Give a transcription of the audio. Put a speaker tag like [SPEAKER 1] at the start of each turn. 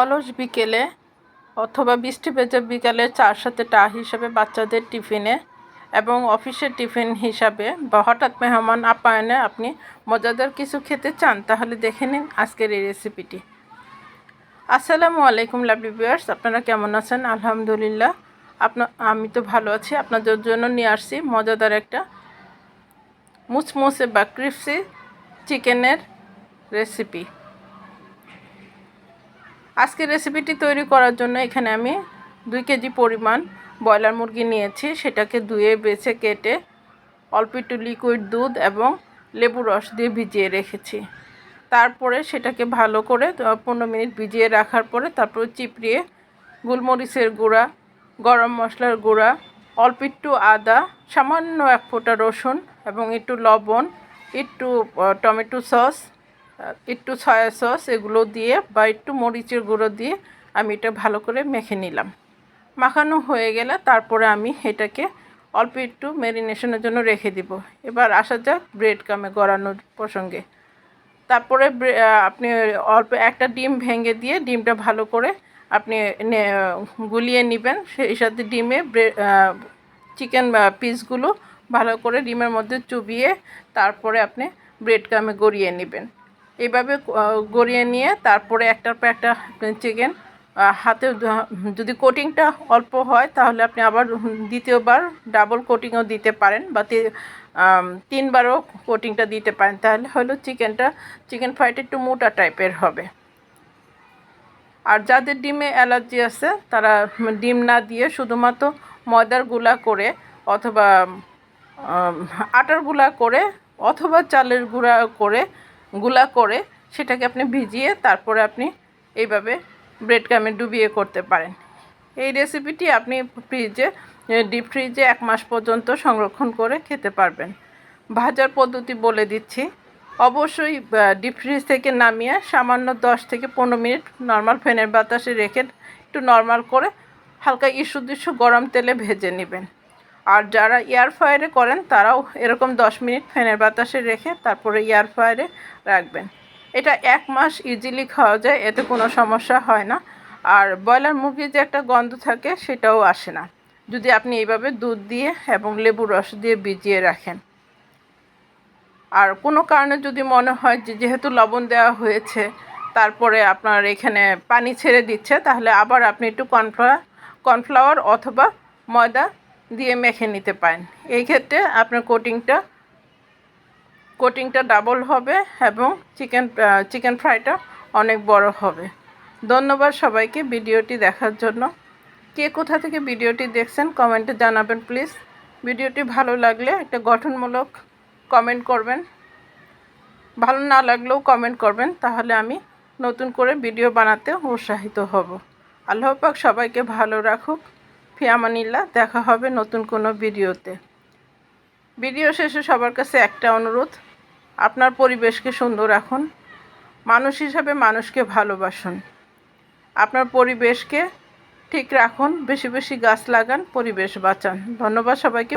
[SPEAKER 1] অলস বিকেলে অথবা বৃষ্টি ভেজা বিকালে চার সাথে টা হিসাবে বাচ্চাদের টিফিনে এবং অফিসের টিফিন হিসাবে বা হঠাৎ মেহমান আপ্যায়নে আপনি মজাদার কিছু খেতে চান, তাহলে দেখে নিন আজকের এই রেসিপিটি। আসসালামু আলাইকুম লাভলি ভিউয়ার্স, আপনারা কেমন আছেন? আলহামদুলিল্লাহ আপনার আমি তো ভালো আছি। আপনাদের জন্য নিয়ে আসছি মজাদার একটা মুচমুচে বা ক্রিপসি চিকেনের রেসিপি। আজকের রেসিপিটি তৈরি করার জন্য এখানে আমি দুই কেজি পরিমাণ ব্রয়লার মুরগি নিয়েছি। সেটাকে ধুয়ে, বেছে, কেটে অল্প একটু লিকুইড দুধ এবং লেবু রস দিয়ে ভিজিয়ে রেখেছি। তারপরে সেটাকে ভালো করে পনেরো মিনিট ভিজিয়ে রাখার পরে তারপর চিপড়িয়ে গোলমরিচের গুঁড়া, গরম মশলার গুঁড়া, অল্প একটু আদা, সামান্য এক ফোঁটা রসুন এবং একটু লবণ, একটু টমেটো সস একটু সয়া সস এগুলো দিয়ে বা একটু মরিচের গুঁড়ো দিয়ে আমি এটা ভালো করে মেখে নিলাম। মাখানো হয়ে গেলে তারপরে আমি এটাকে অল্প একটু ম্যারিনেশনের জন্য রেখে দিব। এবার আসা যাক ব্রেড কামে গড়ানোর প্রসঙ্গে। তারপরে আপনি অল্প একটা ডিম ভেঙে দিয়ে ডিমটা ভালো করে আপনি গুলিয়ে নেবেন। সেই সাথে ডিমে চিকেন পিসগুলো ভালো করে ডিমের মধ্যে চুবিয়ে তারপরে আপনি ব্রেড কামে গড়িয়ে নেবেন। এইভাবে গড়িয়ে নিয়ে তারপরে একটার পর একটা চিকেন হাতে যদি কোটিংটা অল্প হয় তাহলে আপনি আবার দ্বিতীয়বার ডাবল কোটিংও দিতে পারেন বা তিনবারও কোটিংটা দিতে পারেন। তাহলে হলো চিকেনটা চিকেন ফ্রাইটা একটু মোটা টাইপের হবে। আর যাদের ডিমে অ্যালার্জি আছে, তারা ডিম না দিয়ে শুধুমাত্র ময়দারগুলা করে অথবা আটারগুলা করে অথবা চালের গুঁড়া করে গুলা করে সেটাকে আপনি ভিজিয়ে তারপরে আপনি এইভাবে ব্রেড ক্রামে ডুবিয়ে করতে পারেন। এই রেসিপিটি আপনি ফ্রিজে ডিপ ফ্রিজে এক মাস পর্যন্ত সংরক্ষণ করে খেতে পারবেন। ভাজার পদ্ধতি বলে দিচ্ছি। অবশ্যই ডিপ ফ্রিজ থেকে নামিয়ে সামান্য দশ থেকে পনেরো মিনিট নর্মাল ফ্যানের বাতাসে রেখে একটু নর্মাল করে হালকা ইস্যু দিস্যু গরম তেলে ভেজে নেবেন। আর যারা এয়ার ফ্রায়ারে করেন, তারাও এরকম দশ মিনিট ফ্যানের বাতাসে রেখে তারপরে এয়ার ফ্রায়ারে রাখবেন। এটা এক মাস ইজিলি খাওয়া যায়, এতে কোনো সমস্যা হয় না। আর ব্রয়লার মুরগির যে একটা গন্ধ থাকে, সেটাও আসে না। যদি আপনি এইভাবে দুধ দিয়ে এবং লেবু রস দিয়ে ভিজিয়ে রাখেন। আর কোনো কারণে যদি মনে হয় যে, যেহেতু লবণ দেওয়া হয়েছে, তারপরে আপনার এখানে পানি ছেড়ে দিচ্ছে, তাহলে আবার আপনি একটু কর্নফ্লাওয়ার কর্নফ্লাওয়ার অথবা ময়দা দিয়ে মেখে নিতে পারেন। এই ক্ষেত্রে আপনার কোটিংটা কোটিংটা ডাবল হবে এবং চিকেন চিকেন ফ্রাইটা অনেক বড় হবে। ধন্যবাদ সবাইকে ভিডিওটি দেখার জন্য। কে কোথা থেকে ভিডিওটি দেখছেন কমেন্টে জানাবেন প্লিজ। ভিডিওটি ভালো লাগলে একটা গঠনমূলক কমেন্ট করবেন। ভালো না লাগলেও কমেন্ট করবেন, তাহলে আমি নতুন করে ভিডিও বানাতে উৎসাহিত হব। আল্লাহ পাক সবাইকে ভালো রাখুক। ফিয়ামানিল্লা দেখা হবে নতুন কোনো ভিডিওতে। ভিডিও শেষে সবার কাছে একটা অনুরোধ, আপনার পরিবেশকে সুন্দর রাখুন, মানুষ হিসাবে মানুষকে ভালোবাসুন। আপনার পরিবেশকে ঠিক রাখুন, বেশি বেশি গাছ লাগান, পরিবেশ বাঁচান। ধন্যবাদ সবাইকে।